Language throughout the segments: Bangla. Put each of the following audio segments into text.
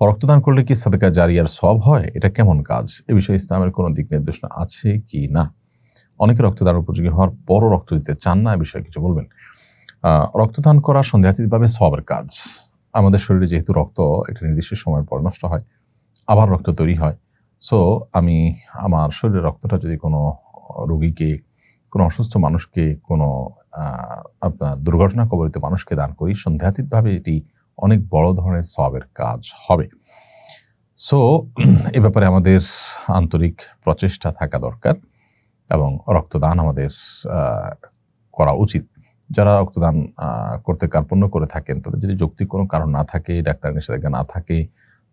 রক্তদান করলে কি সাদাকা জারিয়ার সব হয়? এটা কেমন কাজ? এ বিষয়ে ইসলামের কোনো দিক নির্দেশনা আছে কি না? অনেকে রক্তদান উপযোগী হওয়ার পরও রক্ত দিতে চান না, এ বিষয়ে কিছু বলবেন। রক্তদান করা সন্দেহাতীতভাবে সবের কাজ। আমাদের শরীরে যেহেতু রক্ত, একটা নির্দিষ্ট সময়ের পর নষ্ট হয়, আবার রক্ত তৈরি হয়। সো, আমি আমার শরীরের রক্তটা যদি কোনো রোগীকে, কোনো অসুস্থ মানুষকে, কোনো আপনার দুর্ঘটনা কবলিত মানুষকে দান করি, সন্দেহাতীতভাবে এটি অনেক বড় ধরনের সবের কাজ হবে। সো এ ব্যাপারে আমাদের আন্তরিক প্রচেষ্টা থাকা দরকার এবং রক্তদান আমাদের করা উচিত। যারা রক্তদান করতে কার্পণ্য করে থাকেন, তাদের যদি যৌক্তিক কোনো কারণ না থাকে, ডাক্তার নিষেধাজ্ঞা না থাকে,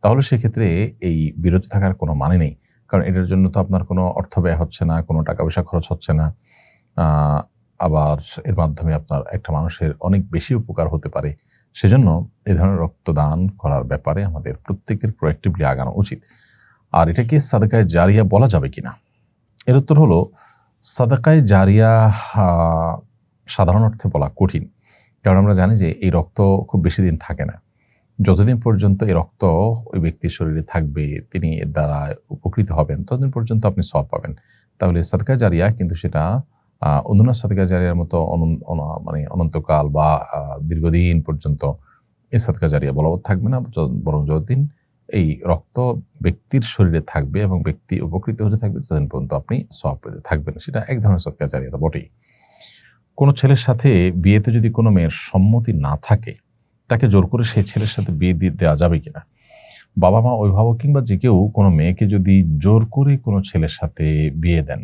তাহলে সেক্ষেত্রে এই বিরতি থাকার কোনো মানে নেই। কারণ এটার জন্য তো আপনার কোনো অর্থ ব্যয় হচ্ছে না, কোনো টাকা পয়সা খরচ হচ্ছে না। আবার এর মাধ্যমে আপনার একটা মানুষের অনেক বেশি উপকার হতে পারে। সেজন্য এ ধরনের রক্তদান করার ব্যাপারে আমাদের প্রত্যেকের প্রোয়েক্টিভলি আগানো উচিত। আর এটাকে সাদাকায় জারিয়া বলা যাবে কিনা? এর উত্তর হলো, সাদাকায় জারিয়া সাধারণ অর্থে বলা কঠিন। কারণ আমরা জানি যে এই রক্ত খুব বেশি দিন থাকে না। যতদিন পর্যন্ত এই রক্ত ওই ব্যক্তির শরীরে থাকবে, তিনি এর দ্বারা উপকৃত হবেন, ততদিন পর্যন্ত আপনি সব পাবেন। তাহলে সাদকা জারিয়া কিন্তু সেটা অন্যান্য সাদকা জারিয়ার মতো মানে অনন্তকাল বা দীর্ঘদিন পর্যন্ত এই সাদকা জারিয়া বলবৎ থাকবে না বরং যতদিন এই রক্ত ব্যক্তির শরীরে থাকবে এবং ব্যক্তি উপকৃত হতে থাকবে, ততদিন পর্যন্ত আপনি সব পেতে থাকবেন। সেটা এক ধরনের সৎকার জারিয়া তো বটেই। কোনো ছেলের সাথে বিয়েতে যদি কোনো মেয়ের সম্মতি না থাকে, তাকে জোর করে সেই ছেলের সাথে বিয়ে দিয়ে দেওয়া যাবে কিনা? বাবা মা অভিভাবক কিংবা যে কেউ, কোনো মেয়েকে যদি জোর করে কোনো ছেলের সাথে বিয়ে দেন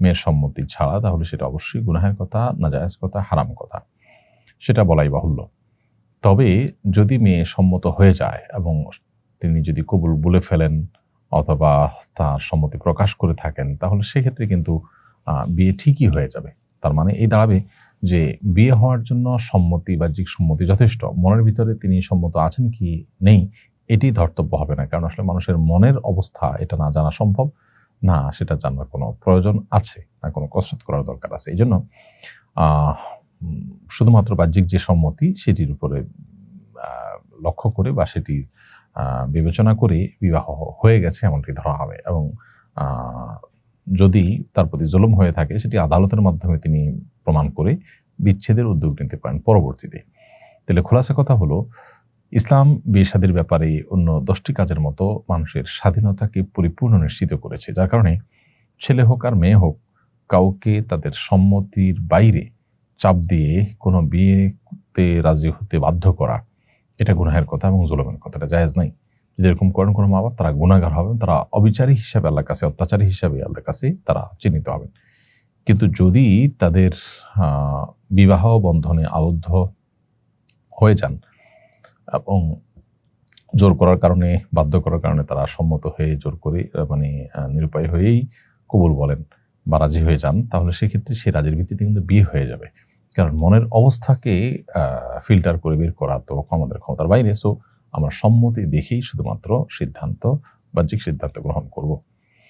মেয়ের সম্মতি ছাড়া, তাহলে সেটা অবশ্যই গুনাহের কথা, নাজায়েজ কথা, হারাম কথা। সেটা বলাই বাহুল্য। তবে যদি মেয়ে সম্মত হয়ে যায় এবং তিনি যদি কবুল বলে ফেলেন অথবা তার সম্মতি প্রকাশ করে থাকেন, তাহলে সেক্ষেত্রে কিন্তু বিয়ে ঠিকই হয়ে যাবে। তার মানে এই দাঁড়াবে যে বিয়ে হওয়ার জন্য সম্মতি বাহ্যিক সম্মতি যথেষ্ট, মনের ভিতরে তিনি সম্মত আছেন কি নেই, এটি ধর্তব্য হবে না। কারণ আসলে মানুষের মনের অবস্থা এটা না জানা সম্ভব। না, সেটা জানার কোনো প্রয়োজন আছে না, কোনো কসরত করার দরকার আছে। এই জন্য শুধুমাত্র বাহ্যিক যে সম্মতি, সেটির উপরে লক্ষ্য করে বা সেটি বিবেচনা করে বিবাহ হয়ে গেছে এমনটি ধরা হবে। এবং যদি তার প্রতি জুলুম হয়ে থাকে, সেটি আদালতের মাধ্যমে তিনি প্রমাণ করে বিচ্ছেদের উদ্যোগ নিতে পারেন পরবর্তীতে। তাহলে খোলাসা কথা হলো ইসলাম বিয়ে ব্যাপারে অন্য দশটি কাজের মতো মানুষের স্বাধীনতাকে পরিপূর্ণ নিশ্চিত করেছে, যার কারণে ছেলে হোক আর মেয়ে হোক, কাউকে তাদের সম্মতির বাইরে চাপ দিয়ে কোনো বিয়েতে রাজি হতে বাধ্য করা, এটা গুনাহের কথা এবং জুলুমের কথা, এটা জায়েজ নাই। যদি এরকম করেন কোনো মা বাপ তারা গুণাগার হবেন, তারা অবিচারী হিসাবে আল্লাহর কাছে, অত্যাচারী হিসাবে আল্লাহর কাছে তারা চিহ্নিত হবেন। কিন্তু যদি তাদের বিবাহ বন্ধনে আবদ্ধ হয়ে যান এবং জোর করার কারণে, বাধ্য করার কারণে তারা সম্মত হয়ে জোর করে মানে নিরুপায় হয়েই কবুল বলেন বা রাজি হয়ে যান, তাহলে সেক্ষেত্রে সেই রাজির ভিত্তিতে কিন্তু বিয়ে হয়ে যাবে। কারণ মনের অবস্থাকে ফিল্টার করে বের করা তো আমাদের ক্ষমতার বাইরে সো আমরা সম্মতি দেখেই শুধুমাত্র সিদ্ধান্ত, বাহ্যিক সিদ্ধান্ত গ্রহণ করব।